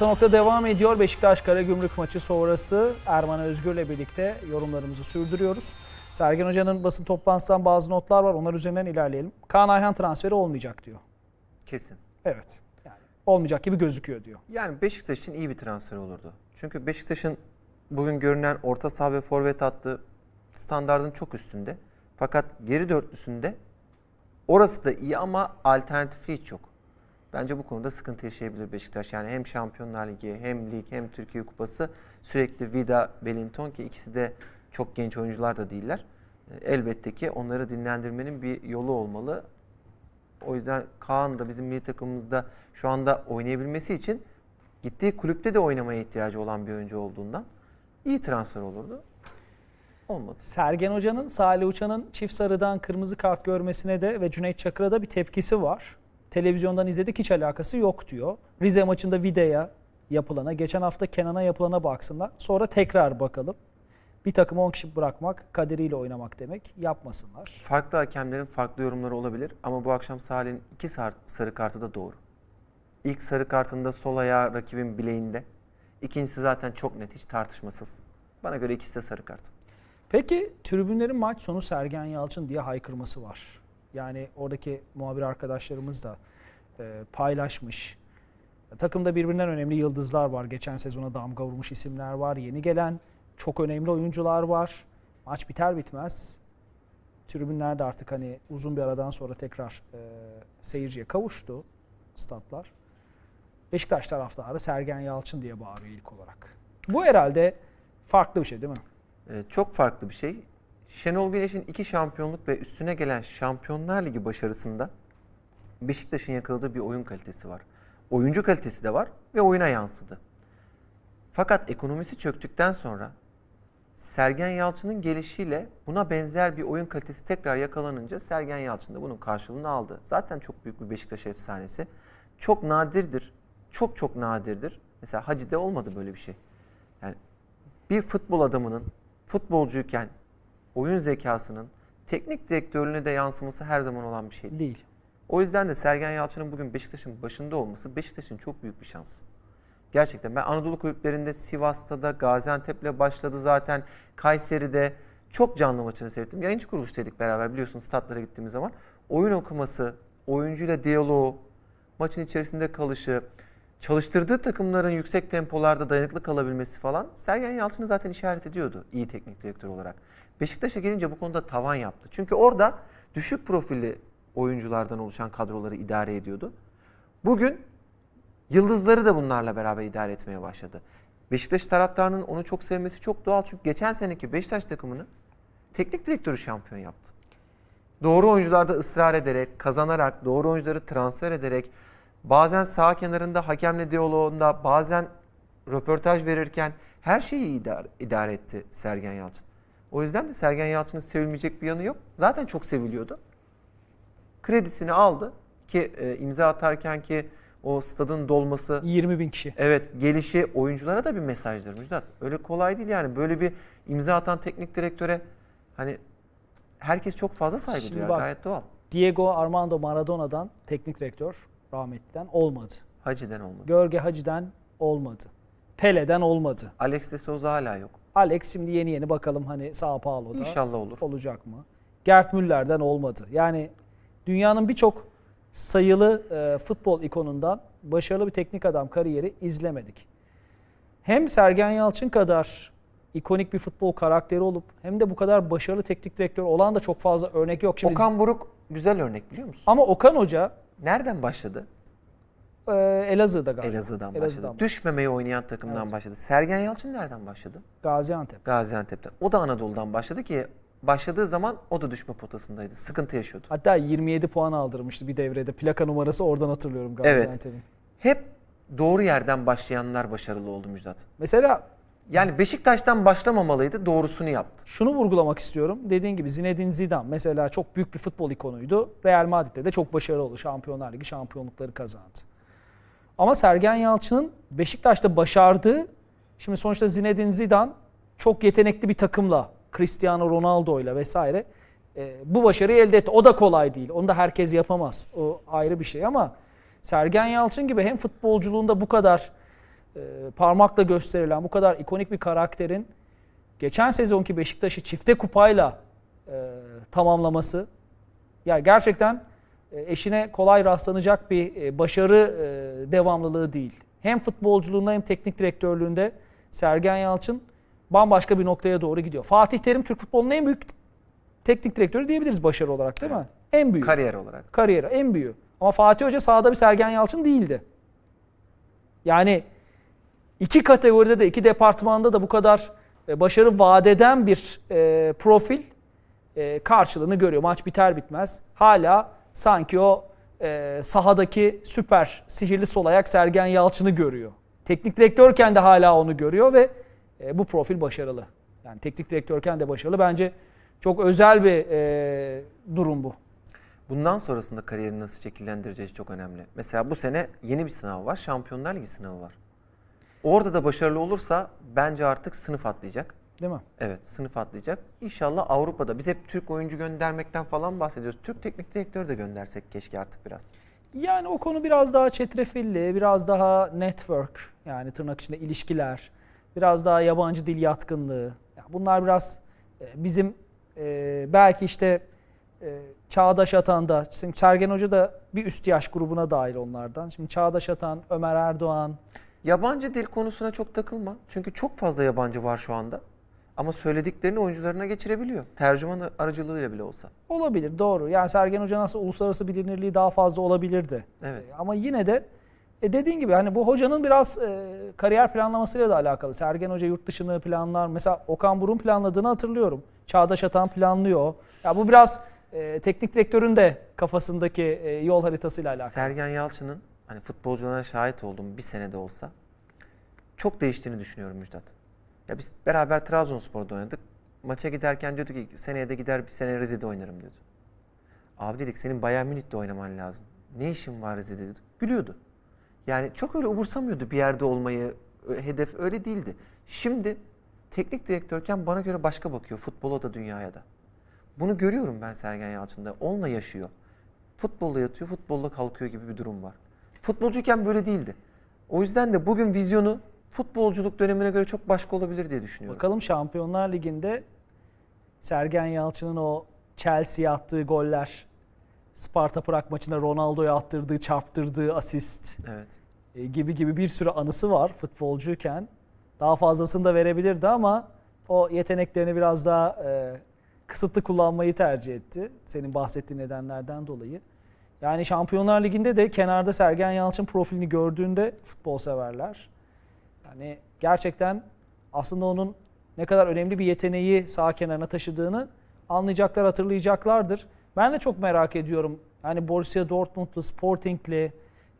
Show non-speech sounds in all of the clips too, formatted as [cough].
Orta nokta devam ediyor. Beşiktaş Karagümrük maçı sonrası Erman Özgür'le birlikte yorumlarımızı sürdürüyoruz. Sergen Hoca'nın basın toplantısından bazı notlar var. Onlar üzerinden ilerleyelim. Kaan Ayhan transferi olmayacak diyor. Kesin. Evet. Yani olmayacak gibi gözüküyor diyor. Yani Beşiktaş için iyi bir transfer olurdu. Çünkü Beşiktaş'ın bugün görünen orta saha ve forvet hattı standardın çok üstünde. Fakat geri dörtlüsünde orası da iyi ama alternatifi hiç yok. Bence bu konuda sıkıntı yaşayabilir Beşiktaş. Yani hem Şampiyonlar Ligi hem lig hem Türkiye Kupası sürekli Vida, Wellington ki ikisi de çok genç oyuncular da değiller. E, Elbette ki onları dinlendirmenin bir yolu olmalı. O yüzden Kaan da bizim milli takımımızda şu anda oynayabilmesi için gittiği kulüpte de oynamaya ihtiyacı olan bir oyuncu olduğundan iyi transfer olurdu. Olmadı. Sergen Hoca'nın Salih Uçan'ın çift sarıdan kırmızı kart görmesine de ve Cüneyt Çakır'a da bir tepkisi var. Televizyondan izledik hiç alakası yok diyor. Rize maçında Vide'ye yapılana, geçen hafta Kenan'a yapılana baksınlar. Sonra tekrar bakalım. Bir takımı 10 kişi bırakmak, kaderiyle oynamak demek. Yapmasınlar. Farklı hakemlerin farklı yorumları olabilir ama bu akşam Salih'in iki sar- sarı kartı da doğru. İlk sarı kartında sol ayağı rakibin bileğinde. İkincisi zaten çok net, hiç tartışmasız. Bana göre ikisi de sarı kart. Peki tribünlerin maç sonu Sergen Yalçın diye haykırması var. Yani oradaki muhabir arkadaşlarımız da e, paylaşmış. Takımda birbirinden önemli yıldızlar var. Geçen sezona damga vurmuş isimler var. Yeni gelen çok önemli oyuncular var. Maç biter bitmez tribünler de artık hani uzun bir aradan sonra tekrar e, seyirciye kavuştu statlar. Beşiktaş taraftarı Sergen Yalçın diye bağırıyor ilk olarak. Bu herhalde farklı bir şey değil mi? Ee, çok farklı bir şey. Şenol Güneş'in iki şampiyonluk ve üstüne gelen Şampiyonlar Ligi başarısında Beşiktaş'ın yakaladığı bir oyun kalitesi var. Oyuncu kalitesi de var ve oyuna yansıdı. Fakat ekonomisi çöktükten sonra Sergen Yalçın'ın gelişiyle buna benzer bir oyun kalitesi tekrar yakalanınca Sergen Yalçın da bunun karşılığını aldı. Zaten çok büyük bir Beşiktaş efsanesi. Çok nadirdir. Çok çok nadirdir. Mesela Hacı'de olmadı böyle bir şey. Yani bir futbol adamının futbolcuyken oyun zekasının teknik direktörlüğüne de yansıması her zaman olan bir şey. Değil. O yüzden de Sergen Yalçın'ın bugün Beşiktaş'ın başında olması Beşiktaş'ın çok büyük bir şansı. Gerçekten ben Anadolu kulüplerinde Sivas'ta da Gaziantep'le başladı zaten Kayseri'de çok canlı maçını seyrettim. Yayıncı kuruluştaydık beraber biliyorsunuz statlara gittiğimiz zaman. Oyun okuması, oyuncuyla diyaloğu, maçın içerisinde kalışı, çalıştırdığı takımların yüksek tempolarda dayanıklı kalabilmesi falan Sergen Yalçın'ı zaten işaret ediyordu iyi teknik direktör olarak. Beşiktaş'a gelince bu konuda tavan yaptı. Çünkü orada düşük profilli oyunculardan oluşan kadroları idare ediyordu. Bugün yıldızları da bunlarla beraber idare etmeye başladı. Beşiktaş taraftarının onu çok sevmesi çok doğal. Çünkü geçen seneki Beşiktaş takımını teknik direktörü şampiyon yaptı. Doğru oyuncularda ısrar ederek, kazanarak, doğru oyuncuları transfer ederek, bazen sağ kenarında hakemle diyaloğunda, bazen röportaj verirken her şeyi idare, idare etti Sergen Yalçın. O yüzden de Sergen Yalçın'ın sevilmeyecek bir yanı yok. Zaten çok seviliyordu. Kredisini aldı ki e, imza atarken ki o stadın dolması 20 bin kişi. Evet gelişi oyunculara da bir mesajdır Müjdat. Öyle kolay değil yani böyle bir imza atan teknik direktöre hani herkes çok fazla saygı Şimdi duyar bak- gayet doğal. Diego Armando Maradona'dan teknik direktör rahmetliden olmadı. Hacı'den olmadı. Görge Hacı'den olmadı. Pele'den olmadı. Alex de Souza hala yok. Alex şimdi yeni yeni bakalım hani Sao Paulo'da İnşallah olur. olacak mı? Gert Müller'den olmadı. Yani dünyanın birçok sayılı e, futbol ikonundan başarılı bir teknik adam kariyeri izlemedik. Hem Sergen Yalçın kadar ikonik bir futbol karakteri olup hem de bu kadar başarılı teknik direktör olan da çok fazla örnek yok. Şimdi Okan Buruk güzel örnek biliyor musun? ama Okan Hoca Nereden başladı? E, Elazığ'da galiba. Elazığ'dan başladı. Elazığ'dan. Düşmemeyi oynayan takımdan Evet. başladı. Sergen Yalçın nereden başladı? Gaziantep. Gaziantep'ten. O da Anadolu'dan başladı ki başladığı zaman o da düşme potasındaydı. Sıkıntı yaşıyordu. Hatta 27 puan aldırmıştı bir devrede. Plaka numarası oradan hatırlıyorum Evet. Gaziantep'in. Hep doğru yerden başlayanlar başarılı oldu Müjdat. Mesela Yani Beşiktaş'tan başlamamalıydı, doğrusunu yaptı. şunu vurgulamak istiyorum. Dediğin gibi Zinedine Zidane mesela çok büyük bir futbol ikonuydu. Real Madrid'de de çok başarılı oldu. Şampiyonlar Ligi şampiyonlukları kazandı. Ama Sergen Yalçın'ın Beşiktaş'ta başardığı, şimdi sonuçta Zinedine Zidane çok yetenekli bir takımla, Cristiano Ronaldo'yla vesaire e, bu başarıyı elde etti. O da kolay değil. Onu da herkes yapamaz. O ayrı bir şey ama Sergen Yalçın gibi hem futbolculuğunda bu kadar e, parmakla gösterilen bu kadar ikonik bir karakterin geçen sezonki Beşiktaş'ı çifte kupayla e, tamamlaması ya gerçekten e, eşine kolay rastlanacak bir e, başarı e, devamlılığı değil. Hem futbolculuğunda hem teknik direktörlüğünde Sergen Yalçın bambaşka bir noktaya doğru gidiyor. Fatih Terim Türk futbolunun en büyük teknik direktörü diyebiliriz başarı olarak değil mi? En büyük. Kariyer olarak. Kariyeri en büyüğü. Ama Fatih Hoca sahada bir Sergen Yalçın değildi. Yani iki kategoride de iki departmanda da bu kadar e, başarı vadeden bir e, profil e, karşılığını görüyor. Maç biter bitmez hala sanki o e, sahadaki süper sihirli sol ayak Sergen Yalçın'ı görüyor. Teknik direktörken de hala onu görüyor ve e, bu profil başarılı. Yani teknik direktörken de başarılı. Bence çok özel bir e, durum bu. Bundan sonrasında kariyerini nasıl şekillendireceğiz çok önemli. Mesela bu sene yeni bir sınav var. Şampiyonlar Ligi sınavı var. Orada da başarılı olursa bence artık sınıf atlayacak. Değil mi? Evet sınıf atlayacak. İnşallah Avrupa'da. Biz hep Türk oyuncu göndermekten falan bahsediyoruz. Türk teknik direktörü de göndersek keşke artık biraz. Yani o konu biraz daha çetrefilli, biraz daha network yani tırnak içinde ilişkiler, biraz daha yabancı dil yatkınlığı. Ya bunlar biraz e, bizim e, belki işte e, Çağdaş Atan'da, şimdi Sergen Hoca da bir üst yaş grubuna dahil onlardan. Şimdi Çağdaş Atan, Ömer Erdoğan, Yabancı dil konusuna çok takılma. Çünkü çok fazla yabancı var şu anda. Ama söylediklerini oyuncularına geçirebiliyor. Tercüman aracılığıyla bile olsa. olabilir doğru. Yani Sergen Hoca nasıl uluslararası bilinirliği daha fazla olabilirdi. Evet. E, Ama yine de e dediğin gibi hani bu hocanın biraz e, kariyer planlamasıyla da alakalı. Sergen Hoca yurt dışını planlar. Mesela Okan Burun planladığını hatırlıyorum. Çağdaş Atan planlıyor. Ya bu biraz e, teknik direktörün de kafasındaki e, yol haritasıyla alakalı. Sergen Yalçın'ın hani futbolcularına şahit olduğum bir senede olsa çok değiştiğini düşünüyorum Müjdat. Ya biz beraber Trabzonspor'da oynadık. Maça giderken diyordu ki seneye de gider bir sene Rize'de oynarım diyordu. Abi dedik senin Bayern Münih'te oynaman lazım. Ne işin var Rize'de dedik. Gülüyordu. Yani çok öyle umursamıyordu bir yerde olmayı. Hedef öyle değildi. Şimdi teknik direktörken bana göre başka bakıyor futbola da dünyaya da. Bunu görüyorum ben Sergen Yalçın'da. Onunla yaşıyor. Futbolla yatıyor, futbolla kalkıyor gibi bir durum var. Futbolcuyken böyle değildi. O yüzden de bugün vizyonu futbolculuk dönemine göre çok başka olabilir diye düşünüyorum. Bakalım Şampiyonlar Ligi'nde Sergen Yalçın'ın o Chelsea'ye attığı goller, Sparta Prag maçında Ronaldo'ya attırdığı, çarptırdığı asist, Evet. e, gibi gibi bir sürü anısı var futbolcuyken. Daha fazlasını da verebilirdi ama o yeteneklerini biraz daha e, kısıtlı kullanmayı tercih etti. Senin bahsettiğin nedenlerden dolayı. Yani Şampiyonlar Ligi'nde de kenarda Sergen Yalçın profilini gördüğünde futbol severler. Yani gerçekten aslında onun ne kadar önemli bir yeteneği sağ kenarına taşıdığını anlayacaklar, hatırlayacaklardır. Ben de çok merak ediyorum. Yani Borussia Dortmund'lu, Sporting'li,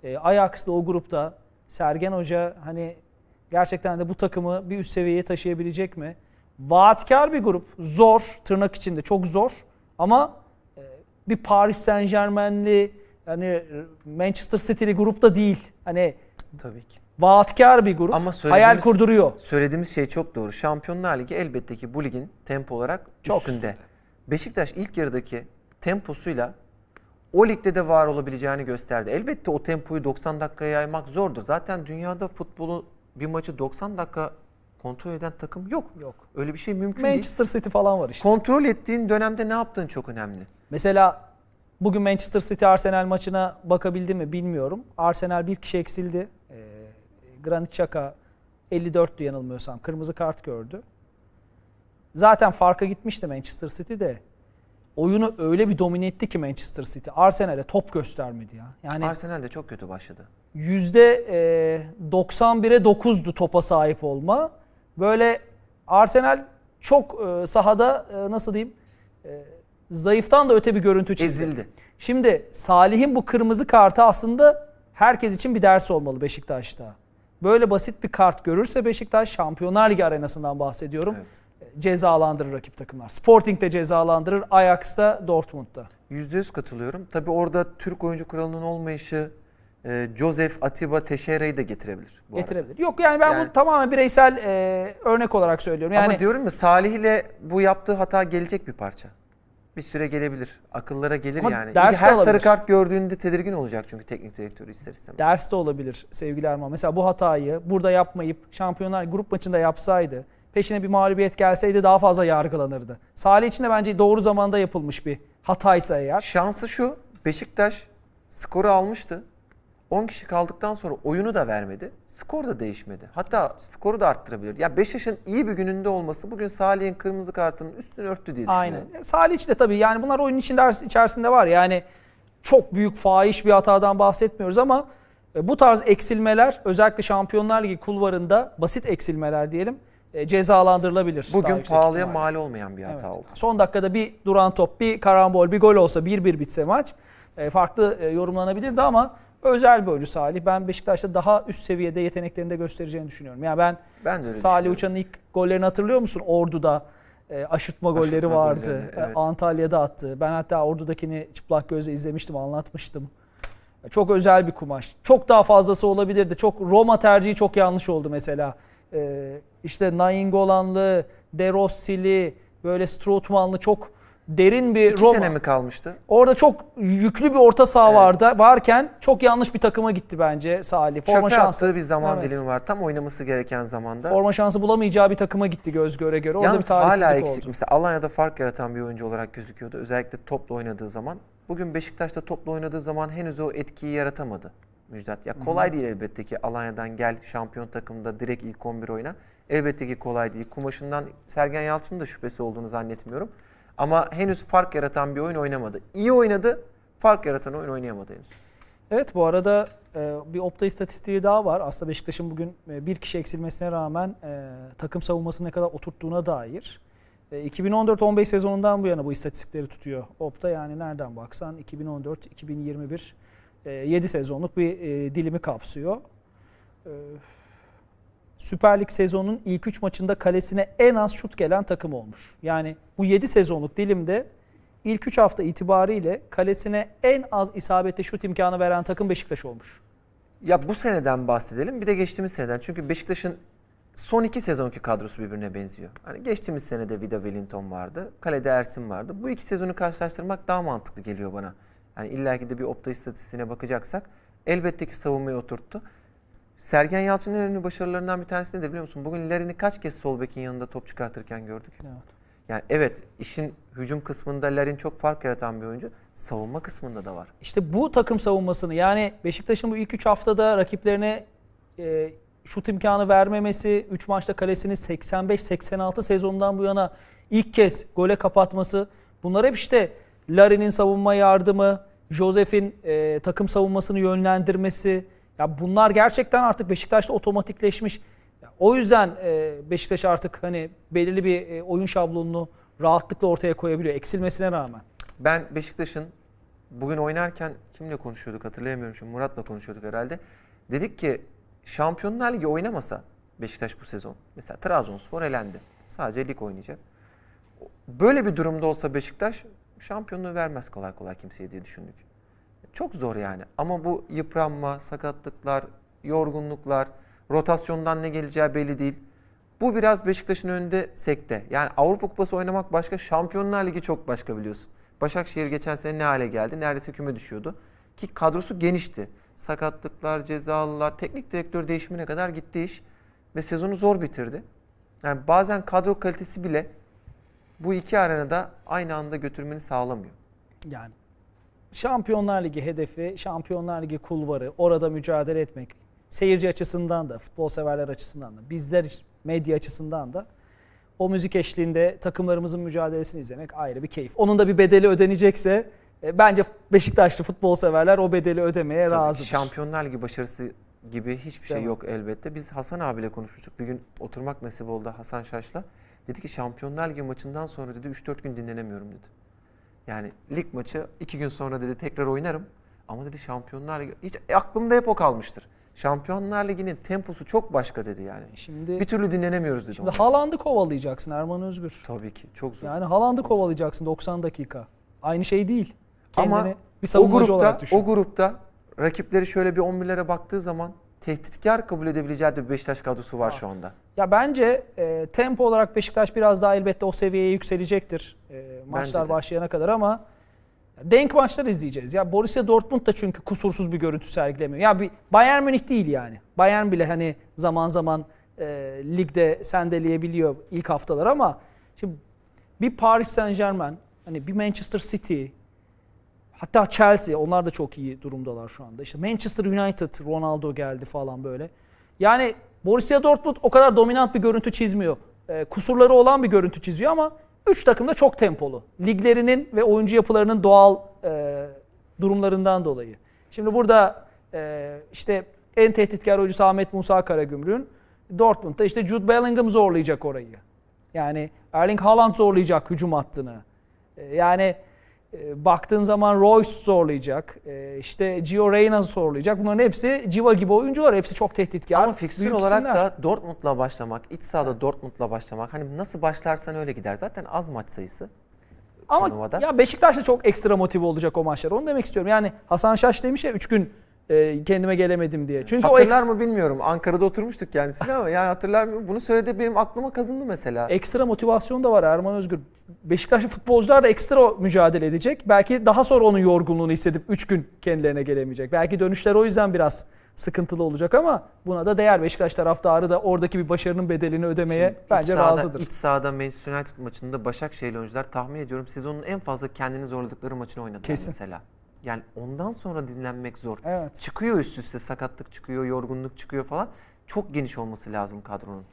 e, Ajax'lı o grupta Sergen Hoca hani gerçekten de bu takımı bir üst seviyeye taşıyabilecek mi? Vaatkar bir grup. Zor, tırnak içinde çok zor. Ama e, bir Paris Saint Germain'li, yani e, Manchester City'li grupta değil. Hani Tabii ki. Vaatkar bir grup. Ama hayal kurduruyor. Söylediğimiz şey çok doğru. Şampiyonlar Ligi elbette ki bu ligin tempo olarak Çok üstünde. üstünde. Beşiktaş ilk yarıdaki temposuyla o ligde de var olabileceğini gösterdi. Elbette o tempoyu 90 dakikaya yaymak zordur. Zaten dünyada futbolu bir maçı 90 dakika kontrol eden takım yok. Yok. Öyle bir şey mümkün değil. Manchester City falan var işte. Kontrol ettiğin dönemde ne yaptığın çok önemli. Mesela bugün Manchester City Arsenal maçına bakabildi mi bilmiyorum. Arsenal bir kişi eksildi. Ee, Granit Xhaka 54'tü yanılmıyorsam. Kırmızı kart gördü. Zaten farka gitmişti Manchester City de. Oyunu öyle bir domine etti ki Manchester City. Arsenal'e top göstermedi ya. Yani Arsenal de çok kötü başladı. yüzde e, 91'e 9'du topa sahip olma. Böyle Arsenal çok e, sahada e, nasıl diyeyim e, zayıftan da öte bir görüntü çizdi. Ezildi. Şimdi Salih'in bu kırmızı kartı aslında herkes için bir ders olmalı Beşiktaş'ta. Böyle basit bir kart görürse Beşiktaş Şampiyonlar Ligi arenasından bahsediyorum. Evet. Cezalandırır rakip takımlar. Sporting de cezalandırır, Ajax da Dortmund'da. %100 katılıyorum. Tabii orada Türk oyuncu kuralının olmayışı e, Joseph Atiba Teixeira'yı da getirebilir. Bu arada. Getirebilir. Yok yani ben Yani- bu tamamen bireysel e, örnek olarak söylüyorum. Yani Ama diyorum ya Salih ile bu yaptığı hata gelecek bir parça. Bir süre gelebilir. Akıllara gelir Ama yani. ders de Her sarı kart gördüğünde tedirgin olacak çünkü teknik direktörü ister istemez. Ders de olabilir sevgili Erman. Mesela bu hatayı burada yapmayıp şampiyonlar grup maçında yapsaydı peşine bir mağlubiyet gelseydi daha fazla yargılanırdı. Salih için de bence doğru zamanda yapılmış bir hataysa eğer. Şansı şu. Beşiktaş skoru almıştı. 10 kişi kaldıktan sonra oyunu da vermedi. Skor da değişmedi. Hatta skoru da arttırabilir. Ya Beşiktaş'ın iyi bir gününde olması bugün Salih'in kırmızı kartının üstünü örttü diye düşünüyorum. Aynen. Salih için de tabii yani bunlar oyunun içinde, içerisinde var. Yani çok büyük fahiş bir hatadan bahsetmiyoruz ama e, bu tarz eksilmeler özellikle Şampiyonlar Ligi kulvarında basit eksilmeler diyelim e, cezalandırılabilir. Bugün pahalıya ihtimalle. mal olmayan bir hata Evet. oldu. Son dakikada bir duran top, bir karambol, bir gol olsa 1-1 bitse maç e, farklı yorumlanabilirdi ama özel bir oyuncu Salih. Ben Beşiktaş'ta daha üst seviyede yeteneklerini de göstereceğini düşünüyorum. Yani ben, Ben Salih. Uçan'ın ilk gollerini hatırlıyor musun? Ordu'da e, aşırtma golleri Aşırtma vardı. gollerini, E, evet. Antalya'da attı. Ben hatta Ordu'dakini çıplak gözle izlemiştim, anlatmıştım. Çok özel bir kumaş. Çok daha fazlası olabilirdi. Çok Roma tercihi çok yanlış oldu mesela. Ee, işte Nainggolanlı, De Rossi'li, böyle Strootman'lı çok derin bir İki Roma. sene mi kalmıştı? Orada çok yüklü bir orta saha Evet. vardı. Varken çok yanlış bir takıma gitti bence Salih. Forma Çöpe şansı. attığı bir zaman Evet. dilimi var. Tam oynaması gereken zamanda. Forma şansı bulamayacağı bir takıma gitti göz göre göre. Orada bir Yalnız hala talihsizlik eksik. oldu. Mesela Alanya'da fark yaratan bir oyuncu olarak gözüküyordu. Özellikle topla oynadığı zaman. Bugün Beşiktaş'ta topla oynadığı zaman henüz o etkiyi yaratamadı Müjdat. Ya kolay değil elbette ki Alanya'dan gel şampiyon takımda direkt ilk 11 oyna. Elbette ki kolay değil. Kumaşından Sergen Yalçın'ın da şüphesi olduğunu zannetmiyorum. Ama henüz fark yaratan bir oyun oynamadı. İyi oynadı, fark yaratan oyun oynayamadı henüz. Evet bu arada e, bir Opta istatistiği daha var. Aslında Beşiktaş'ın bugün e, bir kişi eksilmesine rağmen e, takım savunmasını ne kadar oturttuğuna dair. E, 2014-15 sezonundan bu yana bu istatistikleri tutuyor Opta. Yani nereden baksan 2014-2021 e, 7 sezonluk bir dilimi kapsıyor. Süper Lig sezonunun ilk 3 maçında kalesine en az şut gelen takım olmuş. Yani bu 7 sezonluk dilimde ilk 3 hafta itibariyle kalesine en az isabetli şut imkanı veren takım Beşiktaş olmuş. Ya bu seneden bahsedelim bir de geçtiğimiz seneden. Çünkü Beşiktaş'ın son iki sezonki kadrosu birbirine benziyor. Hani geçtiğimiz senede Vida Wellington vardı. Kalede Ersin vardı. Bu iki sezonu karşılaştırmak daha mantıklı geliyor bana. Yani illaki de bir opta istatistiğine bakacaksak elbette ki savunmayı oturttu. Sergen Yalçın'ın önemli başarılarından bir tanesi nedir biliyor musun? Bugün Larin'i kaç kez sol bekin yanında top çıkartırken gördük. Evet. Yani evet işin hücum kısmında Larin çok fark yaratan bir oyuncu. Savunma kısmında da var. İşte bu takım savunmasını yani Beşiktaş'ın bu ilk 3 haftada rakiplerine e, şut imkanı vermemesi, 3 maçta kalesini 85-86 sezonundan bu yana ilk kez gole kapatması bunlar hep işte Larin'in savunma yardımı, Josef'in e, takım savunmasını yönlendirmesi. Ya bunlar gerçekten artık Beşiktaş'ta otomatikleşmiş. O yüzden e, Beşiktaş artık hani belirli bir e, oyun şablonunu rahatlıkla ortaya koyabiliyor eksilmesine rağmen. Ben Beşiktaş'ın bugün oynarken kimle konuşuyorduk hatırlayamıyorum şimdi Murat'la konuşuyorduk herhalde. Dedik ki Şampiyonlar Ligi oynamasa Beşiktaş bu sezon. Mesela Trabzonspor elendi. Sadece lig oynayacak. Böyle bir durumda olsa Beşiktaş şampiyonluğu vermez kolay kolay kimseye diye düşündük. Çok zor yani. Ama bu yıpranma, sakatlıklar, yorgunluklar, rotasyondan ne geleceği belli değil. Bu biraz Beşiktaş'ın önünde sekte. Yani Avrupa Kupası oynamak başka, Şampiyonlar Ligi çok başka biliyorsun. Başakşehir geçen sene ne hale geldi? Neredeyse küme düşüyordu. Ki kadrosu genişti. Sakatlıklar, cezalılar, teknik direktör değişimine kadar gitti iş. Ve sezonu zor bitirdi. Yani bazen kadro kalitesi bile bu iki arenada aynı anda götürmeni sağlamıyor. Yani Şampiyonlar Ligi hedefi, Şampiyonlar Ligi kulvarı, orada mücadele etmek. Seyirci açısından da, futbol severler açısından da, bizler medya açısından da o müzik eşliğinde takımlarımızın mücadelesini izlemek ayrı bir keyif. Onun da bir bedeli ödenecekse e, bence Beşiktaşlı futbol severler o bedeli ödemeye Tabii razıdır. Şampiyonlar Ligi başarısı gibi hiçbir şey Değil mi? yok elbette. Biz Hasan abiyle konuşmuştuk. Bir gün oturmak nasip oldu Hasan Şaş'la. Dedi ki Şampiyonlar Ligi maçından sonra dedi 3-4 gün dinlenemiyorum dedi. Yani lig maçı 2 gün sonra dedi tekrar oynarım. Ama dedi Şampiyonlar Ligi hiç aklımda hep o kalmıştır. Şampiyonlar Ligi'nin temposu çok başka dedi yani. Şimdi, Bir türlü dinlenemiyoruz dedi. şimdi. Haaland'ı kovalayacaksın Erman Özgür. Tabii ki çok zor. Yani Haaland'ı kovalayacaksın 90 dakika. Aynı şey değil. Ama Kendini bir o grupta, olarak düşün. o grupta rakipleri şöyle bir 11'lere baktığı zaman tehditkar kabul edebileceği de bir Beşiktaş kadrosu var şu anda. Ya bence e, tempo olarak Beşiktaş biraz daha elbette o seviyeye yükselecektir e, maçlar başlayana kadar ama denk maçlar izleyeceğiz. Ya Borussia Dortmund da çünkü kusursuz bir görüntü sergilemiyor. Ya bir Bayern Münih değil yani. Bayern bile hani zaman zaman e, ligde sendeleyebiliyor ilk haftalar ama şimdi bir Paris Saint Germain, hani bir Manchester City, hatta Chelsea onlar da çok iyi durumdalar şu anda. İşte Manchester United, Ronaldo geldi falan böyle. Yani Borussia Dortmund o kadar dominant bir görüntü çizmiyor. Ee, kusurları olan bir görüntü çiziyor ama 3 takım da çok tempolu. Liglerinin ve oyuncu yapılarının doğal e, durumlarından dolayı. Şimdi burada e, işte en tehditkar oyuncusu Ahmet Musa Karagümrük'ün Dortmund'da işte Jude Bellingham zorlayacak orayı. Yani Erling Haaland zorlayacak hücum hattını. E, yani e, baktığın zaman Royce zorlayacak. E, işte Gio Reyna zorlayacak. Bunların hepsi civa gibi oyuncular. Hepsi çok tehditkar. Ama fikstür büyük olarak isimler. da Dortmund'la başlamak, iç sahada Dortmund'la başlamak. Hani nasıl başlarsan öyle gider. Zaten az maç sayısı. Ama turnuvada. ya Beşiktaş da çok ekstra motive olacak o maçlar. Onu demek istiyorum. Yani Hasan Şaş demiş ya 3 gün e, kendime gelemedim diye. Çünkü o Hatırlar eks- mı bilmiyorum. Ankara'da oturmuştuk kendisiyle ama yani hatırlar mı? Bunu söyledi benim aklıma kazındı mesela. ekstra motivasyon da var Erman Özgür. Beşiktaşlı futbolcular da ekstra mücadele edecek. Belki daha sonra onun yorgunluğunu hissedip 3 gün kendilerine gelemeyecek. Belki dönüşler o yüzden biraz sıkıntılı olacak ama buna da değer. Beşiktaş taraftarı da oradaki bir başarının bedelini ödemeye Şimdi bence iç sahada, razıdır. İç sahada Manchester United maçında Başakşehirli oyuncular tahmin ediyorum sezonun en fazla kendini zorladıkları maçını oynadılar Kesin. mesela. Yani ondan sonra dinlenmek zor. Evet. Çıkıyor üst üste sakatlık çıkıyor, yorgunluk çıkıyor falan. Çok geniş olması lazım kadronun.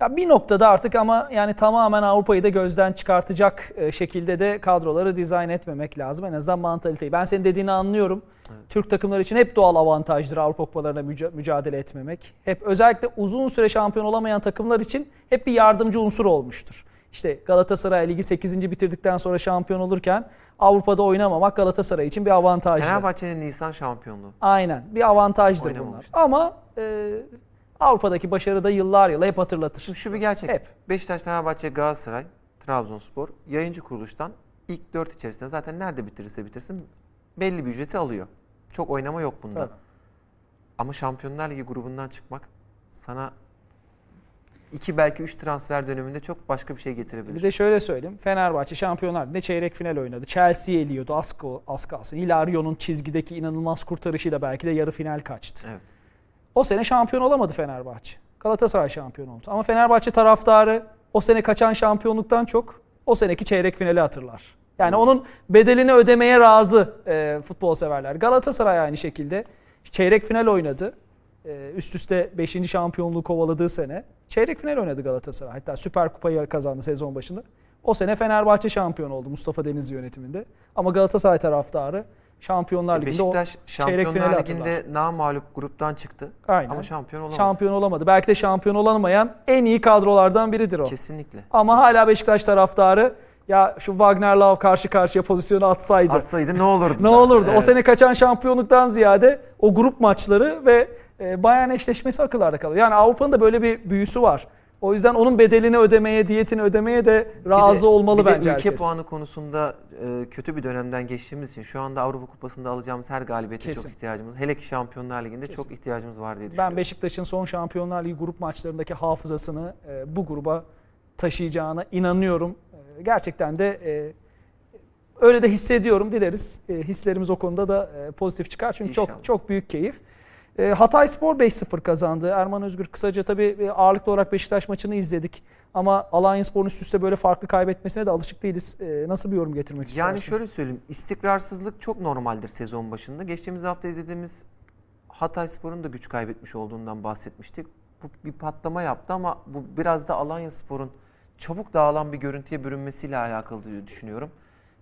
Ya bir noktada artık ama yani tamamen Avrupa'yı da gözden çıkartacak e, şekilde de kadroları dizayn etmemek lazım. En azından mantaliteyi. Ben senin dediğini anlıyorum. Türk takımları için hep doğal avantajdır Avrupa kupalarına müca- mücadele etmemek. Hep özellikle uzun süre şampiyon olamayan takımlar için hep bir yardımcı unsur olmuştur. İşte Galatasaray ligi 8. bitirdikten sonra şampiyon olurken Avrupa'da oynamamak Galatasaray için bir avantajdı. Fenerbahçe'nin Nisan şampiyonluğu. Aynen bir avantajdır bunlar. Ama e, Avrupa'daki başarı da yıllar yıla hep hatırlatır. Şimdi şu bir gerçek. Hep. Beşiktaş, Fenerbahçe, Galatasaray, Trabzonspor yayıncı kuruluştan ilk 4 içerisinde zaten nerede bitirirse bitirsin belli bir ücreti alıyor. Çok oynama yok bunda. Tabii. Ama Şampiyonlar Ligi grubundan çıkmak sana iki belki üç transfer döneminde çok başka bir şey getirebilir. Bir de şöyle söyleyeyim. Fenerbahçe Şampiyonlar Ligi'nde çeyrek final oynadı. Chelsea'yi eliyordu az, az kalsın. Hilario'nun çizgideki inanılmaz kurtarışıyla belki de yarı final kaçtı. Evet. O sene şampiyon olamadı Fenerbahçe. Galatasaray şampiyon oldu. Ama Fenerbahçe taraftarı o sene kaçan şampiyonluktan çok o seneki çeyrek finali hatırlar. Yani onun bedelini ödemeye razı e, futbol severler. Galatasaray aynı şekilde çeyrek final oynadı. E, üst üste 5. şampiyonluğu kovaladığı sene. Çeyrek final oynadı Galatasaray. Hatta Süper Kupayı kazandı sezon başında. O sene Fenerbahçe şampiyon oldu Mustafa Denizli yönetiminde. Ama Galatasaray taraftarı Şampiyonlar Ligi'nde o Beşiktaş çeyrek finali. Ligi'nde namalup gruptan çıktı. Aynen. Ama şampiyon olamadı. Şampiyon olamadı. Belki de şampiyon olamayan en iyi kadrolardan biridir o. Kesinlikle. Ama hala Beşiktaş taraftarı ya şu Wagner Love karşı karşıya pozisyonu atsaydı Atsaydı ne olurdu? ne olurdu? O Evet. sene kaçan şampiyonluktan ziyade o grup maçları ve e, Bayern eşleşmesi akıllarda kalıyor. Yani Avrupa'nın da böyle bir büyüsü var. O yüzden onun bedelini ödemeye, diyetini ödemeye de Bir razı de- olmalı bir de bence ülke herkes. puanı konusunda e, kötü bir dönemden geçtiğimiz için şu anda Avrupa Kupası'nda alacağımız her galibiyete Kesin. çok ihtiyacımız. Hele ki Şampiyonlar Ligi'nde Kesin. çok ihtiyacımız var diye düşünüyorum. Ben Beşiktaş'ın son Şampiyonlar Ligi grup maçlarındaki hafızasını e, bu gruba taşıyacağına inanıyorum. Gerçekten de e, öyle de hissediyorum. Dileriz e, hislerimiz o konuda da e, pozitif çıkar. Çünkü İnşallah. çok çok büyük keyif. E, Hatay Spor 5-0 kazandı. Erman Özgür kısaca tabii e, ağırlıklı olarak Beşiktaş maçını izledik. Ama Alanya Spor'un üst üste böyle farklı kaybetmesine de alışık değiliz. E, nasıl bir yorum getirmek istersin? Yani şöyle söyleyeyim, istikrarsızlık çok normaldir sezon başında. Geçtiğimiz hafta izlediğimiz Hatay Spor'un da güç kaybetmiş olduğundan bahsetmiştik. Bu bir patlama yaptı ama bu biraz da Alanya Spor'un çabuk dağılan bir görüntüye bürünmesiyle alakalı diye düşünüyorum.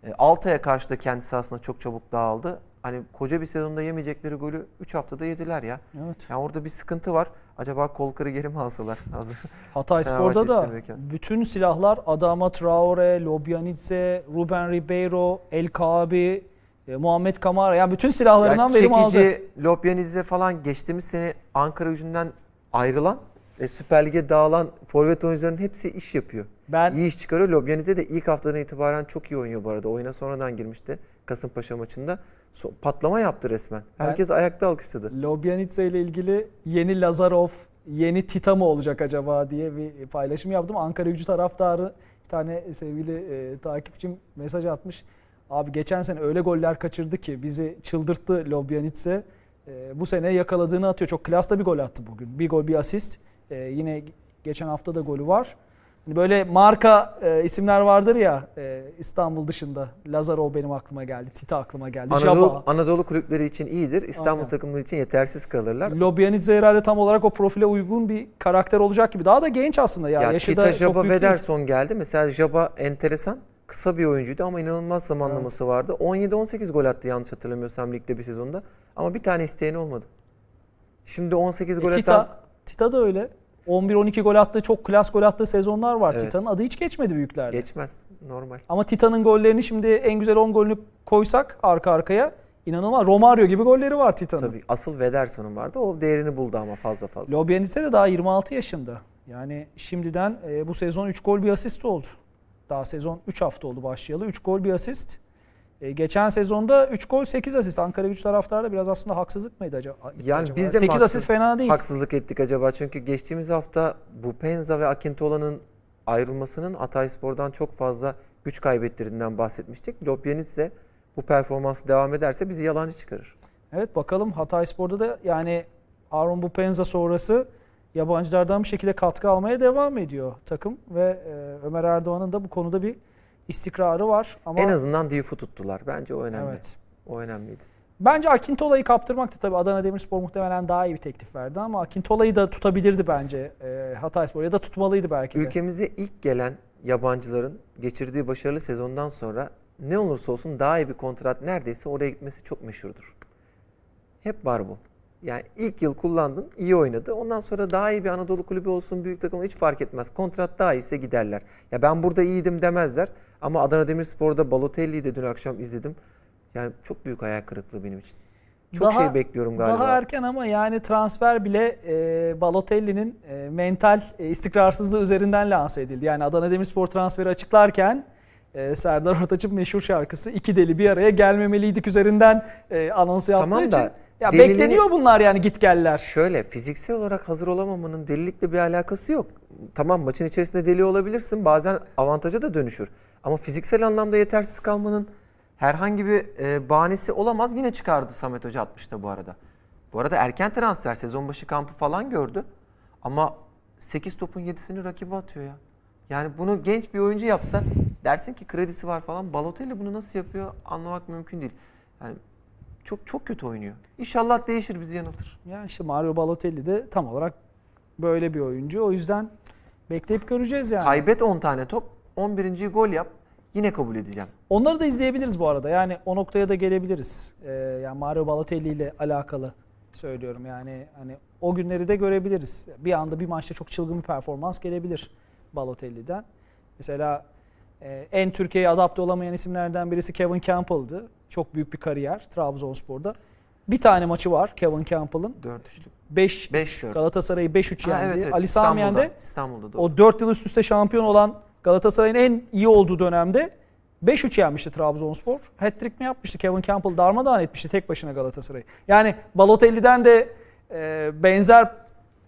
E, Altay'a karşı da kendisi aslında çok çabuk dağıldı. Hani koca bir sezonda yemeyecekleri golü 3 haftada yediler ya. Evet. Yani orada bir sıkıntı var. Acaba Kolkar'ı geri mi alsalar? [laughs] Hazır. Hatay Spor'da da bütün silahlar Adama Traore, Lobjanidze, Ruben Ribeiro, El Kaabi, e, Muhammed Kamara yani bütün silahlarından Ya verim aldı. çekici, Lopyaniz'le falan geçtiğimiz sene Ankara gücünden ayrılan ve Süper Lig'e dağılan forvet oyuncuların hepsi iş yapıyor. Ben İyi iş çıkarıyor. Lobyaniz'e de ilk haftadan itibaren çok iyi oynuyor bu arada. Oyuna sonradan girmişti. Kasımpaşa maçında. So- patlama yaptı resmen. Ben- Herkes ayakta alkışladı. Lobyanitsa ile ilgili yeni Lazarov, yeni Tita mı olacak acaba diye bir paylaşım yaptım. Ankara gücü taraftarı bir tane sevgili e, takipçim mesaj atmış. Abi geçen sene öyle goller kaçırdı ki bizi çıldırttı Lobyanitsa. E, bu sene yakaladığını atıyor. Çok klasta bir gol attı bugün. Bir gol bir asist. E, yine geçen hafta da golü var. Hani böyle marka e, isimler vardır ya e, İstanbul dışında. Lazarov benim aklıma geldi. Tita aklıma geldi. Anadolu, Jaba. Anadolu kulüpleri için iyidir. İstanbul Aynen. takımları için yetersiz kalırlar. Lobyanidze herhalde tam olarak o profile uygun bir karakter olacak gibi. Daha da genç aslında ya. Ya, Yaşı Tita, da çok Jaba, büyük değil. Vederson geldi. Mesela Jaba enteresan. Kısa bir oyuncuydu ama inanılmaz zamanlaması vardı. 17-18 gol attı yanlış hatırlamıyorsam ligde bir sezonda. Ama bir tane isteğini olmadı. Şimdi 18 E, gol atan Tita, da öyle. 11-12 gol attığı, çok klas gol attığı sezonlar var. Evet. Tita'nın adı hiç geçmedi büyüklerde. geçmez. Normal. Ama Tita'nın gollerini şimdi en güzel 10 golünü koysak arka arkaya inanılmaz. Romario gibi golleri var Tita'nın. Tabii asıl Vederson'un vardı. O değerini buldu ama fazla fazla. Lobyanidze de daha 26 yaşında. Yani şimdiden e, bu sezon 3 gol bir asist oldu. Daha sezon 3 hafta oldu başlayalı. 3 gol bir asist. E, geçen sezonda 3 gol 8 asist. Ankara güç taraftarı biraz aslında haksızlık mıydı acaba? Yani acaba? biz de mi 8 haksız- asist fena değil. Haksızlık ettik acaba? Çünkü geçtiğimiz hafta bu Penza ve Akintola'nın ayrılmasının Hatayspor'dan çok fazla güç kaybettirdiğinden bahsetmiştik. Lopyanitse bu performansı devam ederse bizi yalancı çıkarır. Evet bakalım Hatayspor'da da yani Aaron Bupenza sonrası yabancılardan bir şekilde katkı almaya devam ediyor takım ve e, Ömer Erdoğan'ın da bu konuda bir istikrarı var ama En azından Diouf'u tuttular. Bence o önemli. evet. O önemliydi. Bence Akintola'yı kaptırmaktı tabii Adana Demirspor muhtemelen daha iyi bir teklif verdi ama Akintola'yı da tutabilirdi bence e, Hatayspor ya da tutmalıydı belki de. Ülkemize ilk gelen yabancıların geçirdiği başarılı sezondan sonra ne olursa olsun daha iyi bir kontrat neredeyse oraya gitmesi çok meşhurdur. Hep var bu. Yani ilk yıl kullandın, iyi oynadı. Ondan sonra daha iyi bir Anadolu kulübü olsun, büyük takım hiç fark etmez. Kontrat daha iyiyse giderler. Ya ben burada iyiydim demezler. Ama Adana Demirspor'da Balotelli'yi de dün akşam izledim. Yani çok büyük hayal kırıklığı benim için. Çok Daha- şey bekliyorum galiba. Daha erken ama yani transfer bile e, Balotelli'nin e, mental e, istikrarsızlığı üzerinden lanse edildi. Yani Adana Demirspor transferi açıklarken e, Serdar Ortaç'ın meşhur şarkısı iki deli bir araya gelmemeliydik üzerinden e, anons yaptığı Tamam için. da ya delili- bekleniyor bunlar yani git geller. Şöyle fiziksel olarak hazır olamamanın delilikle bir alakası yok. Tamam maçın içerisinde deli olabilirsin bazen avantaja da dönüşür. Ama fiziksel anlamda yetersiz kalmanın herhangi bir e, bahanesi olamaz. Yine çıkardı Samet Hoca 60'ta bu arada. Bu arada erken transfer sezon başı kampı falan gördü. Ama 8 topun 7'sini rakibe atıyor ya. Yani bunu genç bir oyuncu yapsa dersin ki kredisi var falan. Balotelli bunu nasıl yapıyor anlamak mümkün değil. Yani çok çok kötü oynuyor. İnşallah değişir bizi yanıltır. Yani işte Mario Balotelli de tam olarak böyle bir oyuncu. O yüzden bekleyip göreceğiz yani. Kaybet 10 tane top, 11. gol yap. Yine kabul edeceğim. Onları da izleyebiliriz bu arada. Yani o noktaya da gelebiliriz. Ee, yani Mario Balotelli ile alakalı söylüyorum. Yani hani o günleri de görebiliriz. Bir anda bir maçta çok çılgın bir performans gelebilir Balotelli'den. Mesela e, en Türkiye'ye adapte olamayan isimlerden birisi Kevin Campbell'dı. Çok büyük bir kariyer Trabzonspor'da. Bir tane maçı var Kevin Campbell'ın. 4 üçlük. 5 5 şört. Galatasaray'ı 5-3 Ha, yendi. evet, evet. Ali Sami İstanbul'da. Yen'de İstanbul'da doğru. o 4 yıl üst üste şampiyon olan Galatasaray'ın en iyi olduğu dönemde 5-3 yenmişti Trabzonspor. Hat-trick mi yapmıştı? Kevin Campbell darmadağın etmişti tek başına Galatasaray'ı. Yani Balotelli'den de e, benzer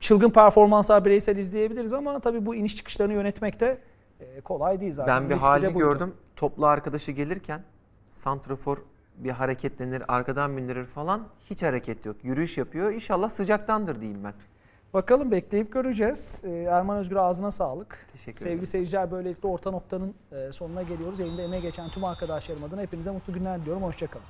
çılgın performanslar bireysel izleyebiliriz ama tabii bu iniş çıkışlarını yönetmek de e, kolay değil zaten. ben bir Riski hali gördüm. Toplu arkadaşı gelirken santrofor bir hareketlenir, arkadan bindirir falan. Hiç hareket yok. Yürüyüş yapıyor. İnşallah sıcaktandır diyeyim ben. Bakalım bekleyip göreceğiz. E, Erman Özgür ağzına sağlık. Teşekkür Sevgili ederim. seyirciler böylelikle orta noktanın e, sonuna geliyoruz. Yayında emeğe geçen tüm arkadaşlarım adına hepinize mutlu günler diliyorum. Hoşçakalın.